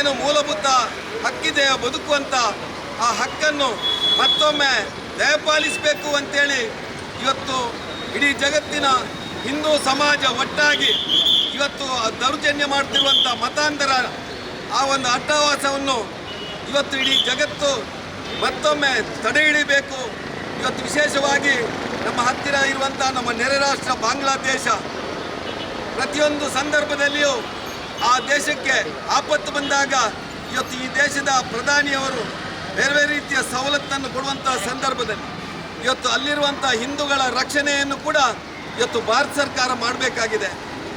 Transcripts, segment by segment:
ಏನು ಮೂಲಭೂತ ಹಕ್ಕಿದೆ ಬದುಕುವಂಥ ಆ ಹಕ್ಕನ್ನು ಮತ್ತೊಮ್ಮೆ ದಯಪಾಲಿಸಬೇಕು ಅಂತೇಳಿ ಇವತ್ತು ಇಡೀ ಜಗತ್ತಿನ ಹಿಂದೂ ಸಮಾಜ ಒಟ್ಟಾಗಿ ಇವತ್ತು ದೌರ್ಜನ್ಯ ಮಾಡ್ತಿರುವಂಥ ಮತಾಂತರ ಆ ಒಂದು ಅಟ್ಟಹಾಸವನ್ನು ಇವತ್ತು ಇಡೀ ಜಗತ್ತು ಮತ್ತೊಮ್ಮೆ ತಡೆ ಹಿಡಿಬೇಕು. ಇವತ್ತು ವಿಶೇಷವಾಗಿ ನಮ್ಮ ಹತ್ತಿರ ಇರುವಂಥ ನಮ್ಮ ನೆರೆ ರಾಷ್ಟ್ರ ಬಾಂಗ್ಲಾದೇಶ. ಪ್ರತಿಯೊಂದು ಸಂದರ್ಭದಲ್ಲಿಯೂ ಆ ದೇಶಕ್ಕೆ ಆಪತ್ತು ಬಂದಾಗ ಇವತ್ತು ಈ ದೇಶದ ಪ್ರಧಾನಿಯವರು ಬೇರೆ ಬೇರೆ ರೀತಿಯ ಸವಲತ್ತನ್ನು ಕೊಡುವಂತಹ ಸಂದರ್ಭದಲ್ಲಿ ಇವತ್ತು ಅಲ್ಲಿರುವಂಥ ಹಿಂದೂಗಳ ರಕ್ಷಣೆಯನ್ನು ಕೂಡ ಇವತ್ತು ಭಾರತ ಸರ್ಕಾರ ಮಾಡಬೇಕಾಗಿದೆ.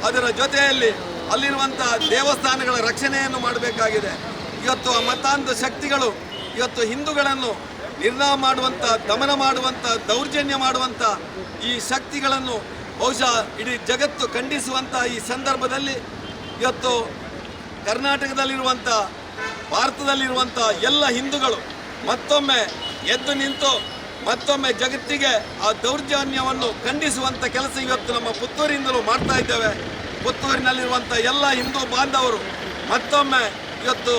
ಅದರ ಜೊತೆಯಲ್ಲಿ ಅಲ್ಲಿರುವಂಥ ದೇವಸ್ಥಾನಗಳ ರಕ್ಷಣೆಯನ್ನು ಮಾಡಬೇಕಾಗಿದೆ. ಇವತ್ತು ಆ ಮತಾಂಧ ಶಕ್ತಿಗಳು ಇವತ್ತು ಹಿಂದೂಗಳನ್ನು ನಿರ್ಣಯ ಮಾಡುವಂಥ, ದಮನ ಮಾಡುವಂಥ, ದೌರ್ಜನ್ಯ ಮಾಡುವಂಥ ಈ ಶಕ್ತಿಗಳನ್ನು ಬಹುಶಃ ಇಡೀ ಜಗತ್ತು ಖಂಡಿಸುವಂಥ ಈ ಸಂದರ್ಭದಲ್ಲಿ ಇವತ್ತು ಕರ್ನಾಟಕದಲ್ಲಿರುವಂಥ ಭಾರತದಲ್ಲಿರುವಂಥ ಎಲ್ಲ ಹಿಂದೂಗಳು ಮತ್ತೊಮ್ಮೆ ಎದ್ದು ನಿಂತು, ಮತ್ತೊಮ್ಮೆ ಜಗತ್ತಿಗೆ ಆ ದೌರ್ಜನ್ಯವನ್ನು ಖಂಡಿಸುವಂಥ ಕೆಲಸ ಇವತ್ತು ನಮ್ಮ ಪುತ್ತೂರಿಂದಲೂ ಮಾಡ್ತಾ ಇದ್ದೇವೆ. ಪುತ್ತೂರಿನಲ್ಲಿರುವಂಥ ಎಲ್ಲ ಹಿಂದೂ ಬಾಂಧವರು ಮತ್ತೊಮ್ಮೆ ಇವತ್ತು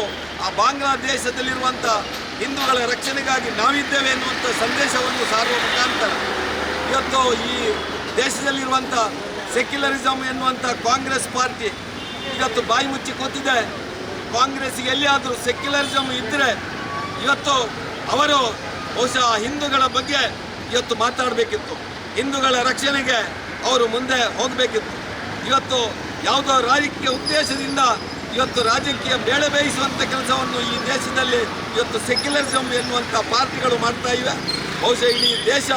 ಆ ಬಾಂಗ್ಲಾದೇಶದಲ್ಲಿರುವಂಥ ಹಿಂದೂಗಳ ರಕ್ಷಣೆಗಾಗಿ ನಾವಿದ್ದೇವೆ ಎನ್ನುವಂಥ ಸಂದೇಶವನ್ನು ಸಾರುವ ಮುಖಾಂತರ ಇವತ್ತು ಈ ದೇಶದಲ್ಲಿರುವಂಥ ಸೆಕ್ಯುಲರಿಸಮ್ ಎನ್ನುವಂಥ ಕಾಂಗ್ರೆಸ್ ಪಾರ್ಟಿ ಇವತ್ತು ಬಾಯಿ ಮುಚ್ಚಿ ಕೂತಿದೆ. ಕಾಂಗ್ರೆಸ್ ಎಲ್ಲಿಯಾದರೂ ಸೆಕ್ಯುಲರಿಸಮ್ ಇದ್ದರೆ ಇವತ್ತು ಅವರು ಬಹುಶಃ ಹಿಂದೂಗಳ ಬಗ್ಗೆ ಇವತ್ತು ಮಾತಾಡಬೇಕಿತ್ತು. ಹಿಂದೂಗಳ ರಕ್ಷಣೆಗೆ ಅವರು ಮುಂದೆ ಹೋಗಬೇಕಿತ್ತು. ಇವತ್ತು ಯಾವುದೋ ರಾಜಕೀಯ ಉದ್ದೇಶದಿಂದ ಇವತ್ತು ರಾಜಕೀಯ ಬೇಳೆ ಬೇಯಿಸುವಂಥ ಕೆಲಸವನ್ನು ಈ ದೇಶದಲ್ಲಿ ಇವತ್ತು ಸೆಕ್ಯುಲರಿಸಮ್ ಎನ್ನುವಂಥ ಪಾರ್ಟಿಗಳು ಮಾಡ್ತಾ ಇವೆ. ಬಹುಶಃ ಇಡೀ ದೇಶ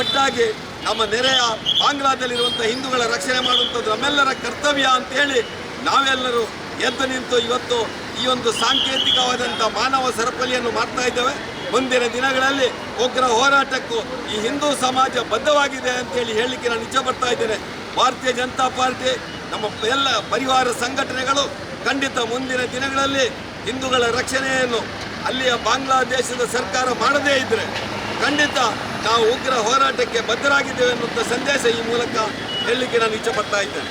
ಒಟ್ಟಾಗಿ ನಮ್ಮ ನೆರೆಯ ಬಾಂಗ್ಲಾದಲ್ಲಿರುವಂಥ ಹಿಂದೂಗಳ ರಕ್ಷಣೆ ಮಾಡುವಂಥದ್ದು ನಮ್ಮೆಲ್ಲರ ಕರ್ತವ್ಯ ಅಂತೇಳಿ ನಾವೆಲ್ಲರೂ ಎದ್ದು ನಿಂತು ಇವತ್ತು ಈ ಒಂದು ಸಾಂಕೇತಿಕವಾದಂಥ ಮಾನವ ಸರಪಳಿಯನ್ನು ಮಾಡ್ತಾ ಇದ್ದೇವೆ. ಮುಂದಿನ ದಿನಗಳಲ್ಲಿ ಉಗ್ರ ಹೋರಾಟಕ್ಕೂ ಈ ಹಿಂದೂ ಸಮಾಜ ಬದ್ಧವಾಗಿದೆ ಅಂತೇಳಿ ಹೇಳಲಿಕ್ಕೆ ನಾನು ಇಚ್ಛೆ ಪಡ್ತಾ ಇದ್ದೇನೆ. ಭಾರತೀಯ ಜನತಾ ಪಾರ್ಟಿ, ನಮ್ಮ ಎಲ್ಲ ಪರಿವಾರ ಸಂಘಟನೆಗಳು ಖಂಡಿತ ಮುಂದಿನ ದಿನಗಳಲ್ಲಿ ಹಿಂದೂಗಳ ರಕ್ಷಣೆಯನ್ನು ಅಲ್ಲಿಯ ಬಾಂಗ್ಲಾದೇಶದ ಸರ್ಕಾರ ಮಾಡದೇ ಇದ್ದರೆ ಖಂಡಿತ ನಾವು ಉಗ್ರ ಹೋರಾಟಕ್ಕೆ ಬದ್ಧರಾಗಿದ್ದೇವೆ ಅನ್ನುವಂಥ ಸಂದೇಶ ಈ ಮೂಲಕ ಹೇಳಲಿಕ್ಕೆ ನಾನು ಇಚ್ಛೆ ಪಡ್ತಾ ಇದ್ದೇನೆ.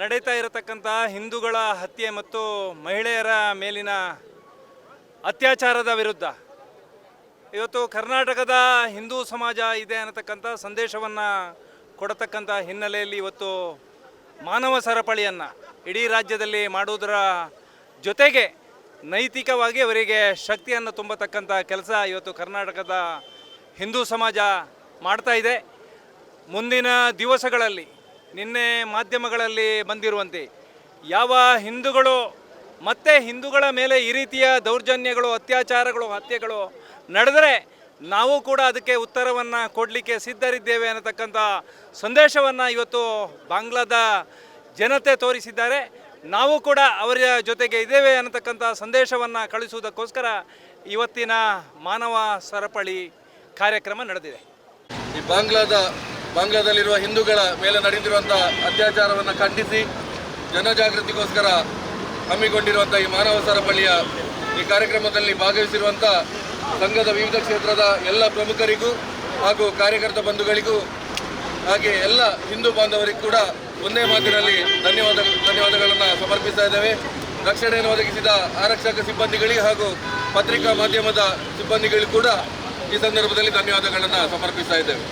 ನಡೀತಾ ಇರತಕ್ಕಂಥ ಹಿಂದೂಗಳ ಹತ್ಯೆ ಮತ್ತು ಮಹಿಳೆಯರ ಮೇಲಿನ ಅತ್ಯಾಚಾರದ ವಿರುದ್ಧ. ಇವತ್ತು ಕರ್ನಾಟಕದ ಹಿಂದೂ ಸಮಾಜ ಇದೆ ಅನ್ನತಕ್ಕಂಥ ಸಂದೇಶವನ್ನು ಕೊಡತಕ್ಕಂಥ ಹಿನ್ನೆಲೆಯಲ್ಲಿ ಇವತ್ತು ಮಾನವ ಸರಪಳಿಯನ್ನು ಇಡೀ ರಾಜ್ಯದಲ್ಲಿ ಮಾಡುವುದರ ಜೊತೆಗೆ ನೈತಿಕವಾಗಿ ಅವರಿಗೆ ಶಕ್ತಿಯನ್ನು ತುಂಬತಕ್ಕಂಥ ಕೆಲಸ ಇವತ್ತು ಕರ್ನಾಟಕದ ಹಿಂದೂ ಸಮಾಜ ಮಾಡ್ತಾ ಇದೆ. ಮುಂದಿನ ದಿವಸಗಳಲ್ಲಿ ನಿನ್ನೆ ಮಾಧ್ಯಮಗಳಲ್ಲಿ ಬಂದಿರುವಂತೆ ಯಾವ ಹಿಂದೂಗಳು ಮತ್ತೆ ಹಿಂದೂಗಳ ಮೇಲೆ ಈ ರೀತಿಯ ದೌರ್ಜನ್ಯಗಳು, ಅತ್ಯಾಚಾರಗಳು, ಹತ್ಯೆಗಳು ನಡೆದರೆ ನಾವು ಕೂಡ ಅದಕ್ಕೆ ಉತ್ತರವನ್ನು ಕೊಡಲಿಕ್ಕೆ ಸಿದ್ಧರಿದ್ದೇವೆ ಅನ್ನತಕ್ಕಂಥ ಸಂದೇಶವನ್ನು ಇವತ್ತು ಬಾಂಗ್ಲಾದ ಜನತೆ ತೋರಿಸಿದ್ದಾರೆ. ನಾವು ಕೂಡ ಅವರ ಜೊತೆಗೆ ಇದ್ದೇವೆ ಅನ್ನತಕ್ಕಂಥ ಸಂದೇಶವನ್ನು ಕಳಿಸುವುದಕ್ಕೋಸ್ಕರ ಇವತ್ತಿನ ಮಾನವ ಸರಪಳಿ ಕಾರ್ಯಕ್ರಮ ನಡೆದಿದೆ. ಈ ಬಾಂಗ್ಲಾದ ಬಾಂಗ್ಲಾದಲ್ಲಿರುವ ಹಿಂದೂಗಳ ಮೇಲೆ ನಡೆದಿರುವಂಥ ಅತ್ಯಾಚಾರವನ್ನು ಖಂಡಿಸಿ ಜನಜಾಗೃತಿಗೋಸ್ಕರ ಹಮ್ಮಿಕೊಂಡಿರುವಂಥ ಈ ಮಾನವ ಸರಪಳಿಯ ಈ ಕಾರ್ಯಕ್ರಮದಲ್ಲಿ ಭಾಗವಹಿಸಿರುವಂಥ ಸಂಘದ ವಿವಿಧ ಕ್ಷೇತ್ರದ ಎಲ್ಲ ಪ್ರಮುಖರಿಗೂ ಹಾಗೂ ಕಾರ್ಯಕರ್ತ ಬಂಧುಗಳಿಗೂ ಹಾಗೆ ಎಲ್ಲ ಹಿಂದೂ ಬಾಂಧವರಿಗೂ ಕೂಡ ಒಂದೇ ಮಾತಿನಲ್ಲಿ ಧನ್ಯವಾದ ಧನ್ಯವಾದಗಳನ್ನು ಸಮರ್ಪಿಸ್ತಾ ಇದ್ದೇವೆ. ರಕ್ಷಣೆಯನ್ನು ಒದಗಿಸಿದ ಆರಕ್ಷಕ ಸಿಬ್ಬಂದಿಗಳಿಗೆ ಹಾಗೂ ಪತ್ರಿಕಾ ಮಾಧ್ಯಮದ ಸಿಬ್ಬಂದಿಗಳಿಗೂ ಕೂಡ ಈ ಸಂದರ್ಭದಲ್ಲಿ ಧನ್ಯವಾದಗಳನ್ನು ಸಮರ್ಪಿಸ್ತಾ ಇದ್ದೇವೆ.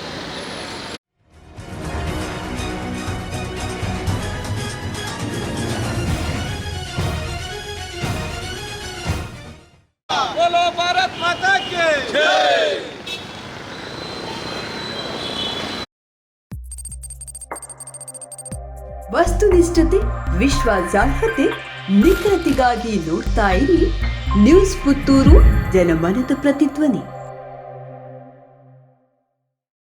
बोलो भारत माता के ವಸ್ತುನಿಷ್ಠತೆ ವಿಶ್ವಾಸಾರ್ಹತೆ ನಿಖರತೆಗಾಗಿ ನೋಡ್ತಾ ಇರಿ ನ್ಯೂಸ್ ಪುತ್ತೂರು ಜನಮನದ ಪ್ರತಿಧ್ವನಿ